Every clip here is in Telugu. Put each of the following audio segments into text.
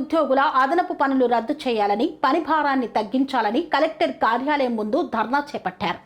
ఉద్యోగుల అదనపు పనులు రద్దు చేయాలని పని భారాన్ని తగ్గించాలని కలెక్టర్ కార్యాలయం ముందు ధర్నా చేపట్టారు.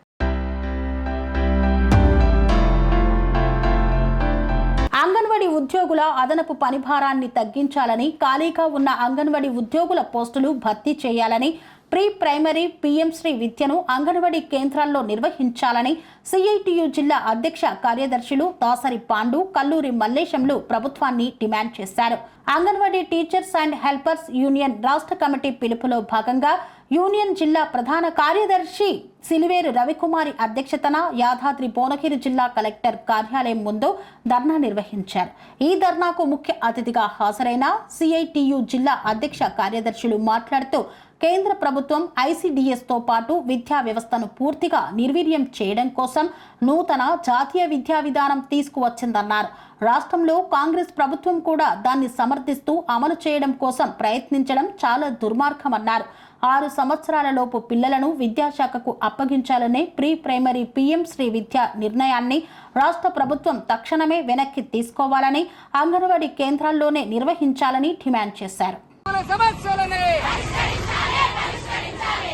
అంగన్వాడీ ఉద్యోగుల అదనపు పని భారాన్ని తగ్గించాలని ఖాళీగా ఉన్న అంగన్వాడీ ఉద్యోగుల పోస్టులు భర్తీ చేయాలని ప్రీ ప్రైమరీ పీఎం శ్రీ విద్యను అంగన్వాడీ కేంద్రాల్లో నిర్వహించాలని సిఐటియు జిల్లా అధ్యక్ష కార్యదర్శులు దాసరి పాండు కల్లూరి మల్లేశంలు ప్రభుత్వాన్ని డిమాండ్ చేశారు. Anganwadi teachers and helpers union రాష్ట్ర కమిటీ పిలుపులో భాగంగా యూనియన్ జిల్లా ప్రధాన కార్యదర్శి సిలివేరు రవికుమారి అధ్యక్షతన యాదాద్రి భువనగిరి జిల్లా కలెక్టర్ కార్యాలయం ముందు ధర్నా నిర్వహించారు. ఈ ధర్నాకు ముఖ్య అతిథిగా హాజరైన సిఐటియు జిల్లా అధ్యక్ష కార్యదర్శులు మాట్లాడుతూ కేంద్ర ప్రభుత్వం ఐసిడిఎస్తో పాటు విద్యా వ్యవస్థను పూర్తిగా నిర్వీర్యం చేయడం కోసం నూతన జాతీయ విద్యా విధానం తీసుకువచ్చిందన్నారు. రాష్ట్రంలో కాంగ్రెస్ ప్రభుత్వం కూడా దాన్ని సమర్థిస్తూ అమలు చేయడం కోసం ప్రయత్నించడం చాలా దుర్మార్గమన్నారు. ఆరు సంవత్సరాలలోపు పిల్లలను విద్యాశాఖకు అప్పగించాలనే ప్రీ ప్రైమరీ పీఎం శ్రీ విద్య నిర్ణయాన్ని రాష్ట్ర ప్రభుత్వం తక్షణమే వెనక్కి తీసుకోవాలని అంగన్వాడీ కేంద్రాల్లోనే నిర్వహించాలని డిమాండ్ చేశారు మన సమస్యలని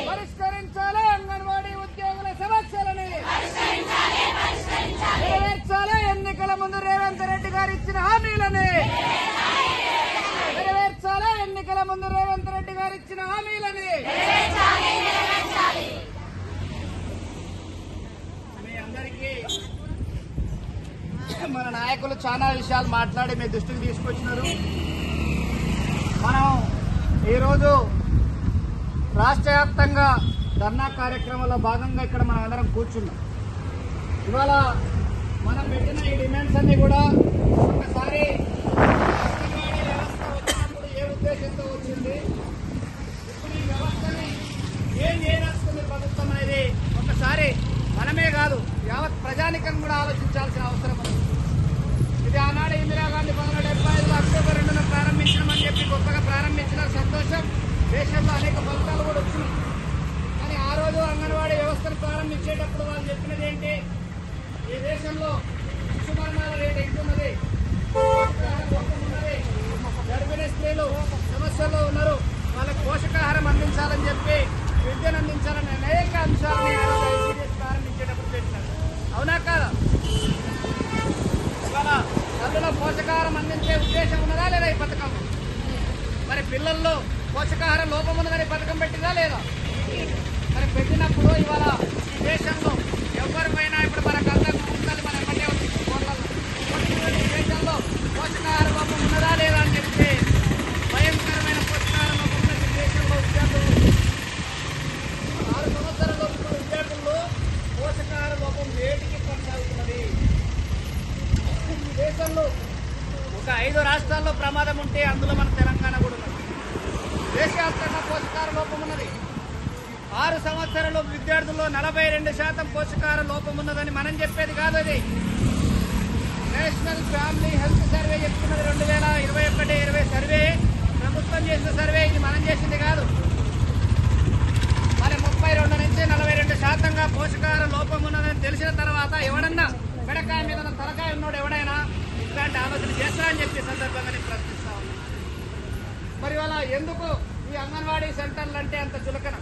పరిష్కరించాలి అంగన్వాడీ ఉద్యోగుల సమస్యలని నెరవేర్చాలి ఎన్నికల ముందు రేవంత్ రెడ్డి గారు ఇచ్చిన హామీలని నెరవేర్చాలి ఎన్నికల ముందు రేవంత్ రెడ్డి గారు ఇచ్చిన హామీలని మీ అందరికీ మన నాయకులు చాలా విషయాలు మాట్లాడి మీ దృష్టికి తీసుకొచ్చినారు. మనం ఈరోజు రాష్ట్ర వ్యాప్తంగా ధర్నా కార్యక్రమంలో భాగంగా ఇక్కడ మనం అందరం కూర్చున్నాం. ఇవాళ మనం పెట్టిన ఈ డిమాండ్స్ అన్ని కూడా ఒకసారి వ్యవస్థ వచ్చినప్పుడు ఏ ఉద్దేశంతో వచ్చింది? ఇప్పుడు ఈ వ్యవస్థని ఏం చేయదలుచుకుంది ప్రభుత్వం అనేది ఒకసారి మనమే కాదు యావత్ ప్రజానికం కూడా ఆలోచించాల్సిన అవసరం ఉంది. ఇది ఆనాడు ఇందిరాగాంధీ పంతొమ్మిది డెబ్బై ఐదు అక్టోబర్ రెండున ప్రారంభించమని చెప్పి గొప్పగా ప్రారంభించిన సంతోషం. దేశంలో అనేక ఫలితాలు కూడా వచ్చినాయి. కానీ ఆ రోజు అంగన్వాడీ వ్యవస్థను ప్రారంభించేటప్పుడు వాళ్ళు చెప్పినది ఏంటి? ఈ దేశంలో శిశు మరణాల రేటు ఎక్కువన్నది. ఉన్నది. గర్భిణీ స్త్రీలు సమస్యల్లో ఉన్నారు వాళ్ళకి పోషకాహారం అందించాలని చెప్పి విద్యను అందించాలని అనేక అంశాలని ఆ రోజు ICDS ప్రారంభించేటప్పుడు పెట్టినారు అవునా కాదా ఇవాళ తల్లులో పోషకాహారం అందించే ఉద్దేశం ఉన్నదా లేదా ఈ పథకం? మరి పిల్లల్లో పోషకాహార లోపం ఉన్నదని ఈ పథకం పెట్టిందా లేదా? మరి పెట్టినప్పుడు ఇవాళ ఈ దేశంలో ఎవరిపైనా ఇప్పుడు మనకు అందరికి ఉండాలి మన ఎమ్మెల్యే దేశంలో పోషకాహార లోపం ఉన్నదా లేదా? అని చెప్తే భయంకరమైన పోషకాహార లోపం ఉన్న ఈ దేశంలో విద్యార్థులు ఆరు సంవత్సరాల లోపు విద్యార్థుల్లో పోషకాహార లోపం వేటికి కొనసాగుతున్నది ఈ దేశంలో ఒక ఐదు రాష్ట్రాల్లో ప్రమాదం ఉంటే అందులో మన తెలంగాణ కూడా ఉన్నది దేశవ్యాప్తంగా ఉన్నది ఆరు సంవత్సరాలు విద్యార్థుల్లో నలభై రెండు శాతం పోషకాహార లోపం ఉన్నదని మనం చెప్పేది కాదు అది. నేషనల్ ఫ్యామిలీ హెల్త్ సర్వే చెప్తున్నది రెండు వేల ఇరవై ఒకటి ఇరవై సర్వే. ప్రభుత్వం చేసిన సర్వే ఇది మనం చేసింది కాదు. మరి ముప్పై రెండు నుంచి నలభై రెండు శాతంగా పోషకాహార లోపం ఉన్నదని తెలిసిన తర్వాత ఎవడన్నా పిడకాయ మీద తలకాయ ఉన్నోడు ఎవడైనా ఇట్లాంటి ఆలోచన చేస్తారని చెప్పి సందర్భంగా నేను ప్రశ్నిస్తా ఉన్నాను మరి వాళ్ళ ఎందుకు ఈ అంగన్వాడీ సెంటర్లు అంటే అంత చులకన.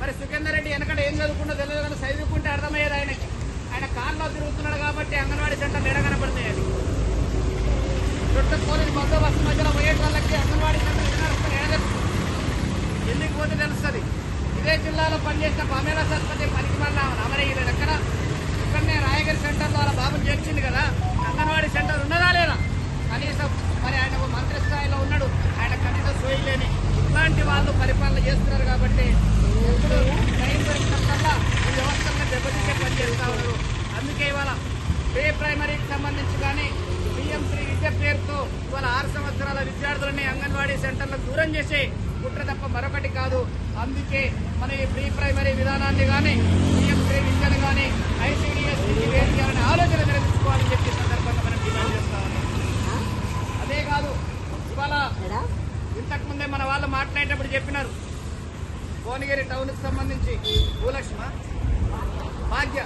మరి సుఖేందర్ రెడ్డి వెనకడ ఏం చదువుకుంటో తెలియదు కానీ చదువుకుంటే అర్థమయ్యేది ఆయనకి. ఆయన కార్లో తిరుగుతున్నాడు కాబట్టి అంగన్వాడీ సెంటర్లు ఎడగనపడతాయి అది చుట్టూ పోలీసు బందోబస్తు మధ్యలో పోయే వాళ్ళకి అంగన్వాడీ సెంటర్ ఎడగనపడతాయి ఎడగలుస్తుంది ఎందుకు పోతే తెలుస్తుంది ఇదే జిల్లాలో పనిచేసిన పమేలా సరస్వతి పనికి మళ్ళా అమరే ఎక్కడ ఇక్కడనే రాయగిరి సెంటర్లో వాళ్ళ బాబుని చేర్చింది కదా అంగన్వాడీ సెంటర్ ఉన్నదా లేదా కనీసం మరి ఆయన ఒక మంత్రి స్థాయిలో ఉన్నాడు ఆయన కనీసం సోయలేని ఇట్లాంటి వాళ్ళు పరిపాలన చేస్తున్నారు కాబట్టి ఎప్పుడు టైం దొరికినప్పుడల్లా ఈ వ్యవస్థలను దెబ్బతీసే పని చేస్తూ ఉన్నారు. అందుకే ఇవాళ ప్రీ ప్రైమరీకి సంబంధించి కానీ పిఎం శ్రీ విద్య పేరుతో ఇవాళ ఆరు సంవత్సరాల విద్యార్థులని అంగన్వాడీ సెంటర్లకు దూరం చేసే కుట్ర తప్ప మరొకటి కాదు. అందుకే మన ఈ ప్రీ ప్రైమరీ విధానాన్ని కానీ పిఎం శ్రీ విద్యను కానీ ఐసీడీఎస్ వేరు చేయాలనే ఆలోచన నిర్వహించుకోవాలని చెప్పి సందర్భంగా మనం డిమాండ్ చేస్తా ఉన్నాం. అదే కాదు ఇవాళ ఇంతకుముందే మన వాళ్ళు మాట్లాడేటప్పుడు చెప్పినారు. భువనగిరి టౌన్కి సంబంధించి భూలక్ష్మ భాగ్య.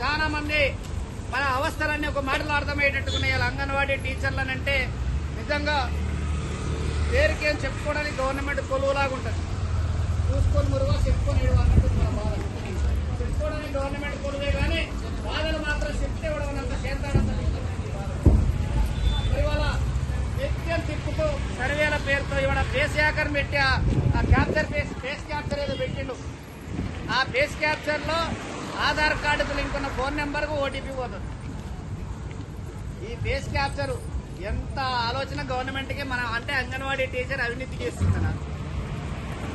చాలా మంది మన అవస్థలన్నీ ఒక మాటలు అర్థమయ్యేటట్టుకున్నాయి. ఇలా అంగన్వాడీ టీచర్లనంటే నిజంగా పేరుకేం చెప్పుకోవడానికి గవర్నమెంట్ కొలువులాగా ఉంటుంది. చూసుకొని మురుగా చెప్పుకొని అన్నట్టు మన బాధ. చెప్పుకోవడానికి గవర్నమెంట్ కొలువే కానీ బాధలు మాత్రం చెప్తే ఇవ్వడం అంత చేస్తాడంత మరి వాళ్ళ నిత్యం తిప్పుతూ సర్వేల పేరుతో ఇవాళ పెట్టి ఆ- క్యాప్చర్ ఫేస్ ఫేస్ క్యాప్చర్ ఏదో పెట్టిండు. ఆ ఫేస్ క్యాప్చర్లో ఆధార్ కార్డుకు లింక్ ఉన్న ఫోన్ నెంబర్కు ఓటీపీ పోతుంది. ఈ ఫేస్ క్యాప్చర్ ఎంత ఆలోచన గవర్నమెంట్కి మనం అంటే అంగన్వాడీ టీచర్ అవినీతి చేస్తున్నారు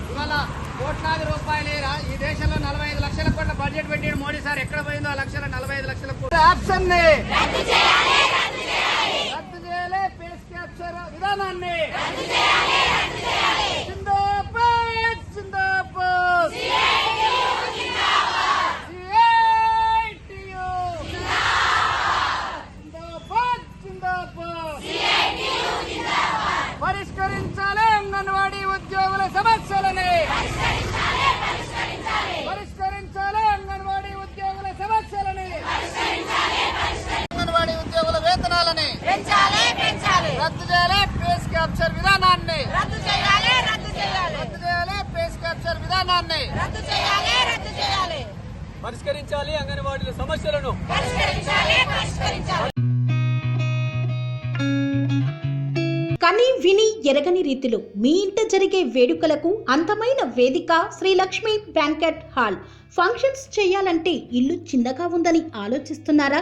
ఇవాళ కోట్లాది రూపాయలేరా ఈ దేశంలో నలభై ఐదు లక్షల కోట్ల బడ్జెట్ పెట్టిన మోడీ సార్. ఎక్కడ పోయిందో ఆ లక్షల నలభై ఐదు లక్షల కోట్ల. ఆప్షన్ని రద్దు చేయలే ఫేస్ క్యాప్చర్ విధానాన్ని జిందాబాద్ జిందాబాద్ CITU. జిందాబాద్ జిందాబాద్ పరిష్కరించాలి అంగన్వాడీ ఉద్యోగుల సమస్యలని పరిష్కరించాలి అంగన్వాడీ ఉద్యోగుల సమస్యలని అంగన్వాడీ ఉద్యోగుల వేతనాలని పెంచాలి పెంచాలి రద్దు చేయాలి పేస్ క్యాప్చర్ విధానాన్ని. రద్దు చేయాలి రద్దు చేయాలి. రద్దు చేయాలి పేస్ క్యాప్చర్ విధానాన్ని. రద్దు చేయాలి రద్దు చేయాలి. పరిష్కరించాలి అంగన్వాడీల సమస్యలను. పరిష్కరించాలి పరిష్కరించాలి. కని విని ఎరగని రీతిలో మీ ఇంట జరిగే వేడుకలకు అందమైన వేదిక Sri Lakshmi banquet hall. Functions చేయాలంటే ఇల్లు చిన్నగా ఉందని ఆలోచిస్తున్నారా?